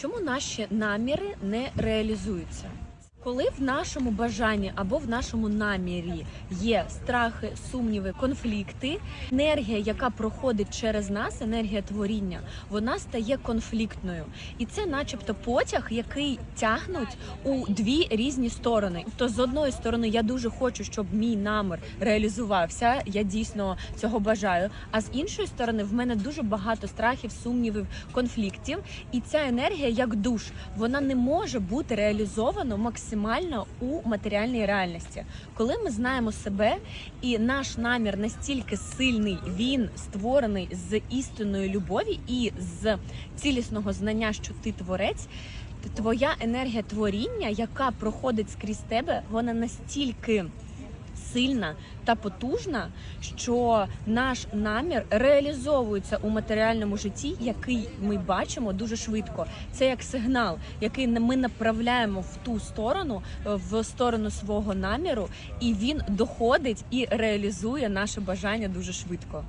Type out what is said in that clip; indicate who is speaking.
Speaker 1: Чому наші наміри не реалізуються? Коли в нашому бажанні або в нашому намірі є страхи, сумніви, конфлікти, енергія, яка проходить через нас, енергія творіння, вона стає конфліктною, і це, начебто, потяг, який тягнуть у дві різні сторони. Тобто, з одної сторони, я дуже хочу, щоб мій намір реалізувався. Я дійсно цього бажаю. А з іншої сторони, в мене дуже багато страхів, сумнівів, конфліктів, і ця енергія, як душ, вона не може бути реалізована максимально у матеріальній реальності. Коли ми знаємо себе, і наш намір настільки сильний, він створений з істинної любові і з цілісного знання, що ти творець. Твоя енергія творіння, яка проходить скрізь тебе, вона настільки сильна та потужна, що наш намір реалізовується у матеріальному житті, який ми бачимо дуже швидко. Це як сигнал, який ми направляємо в ту сторону, е, в сторону свого наміру, і він доходить і реалізує наше бажання дуже швидко.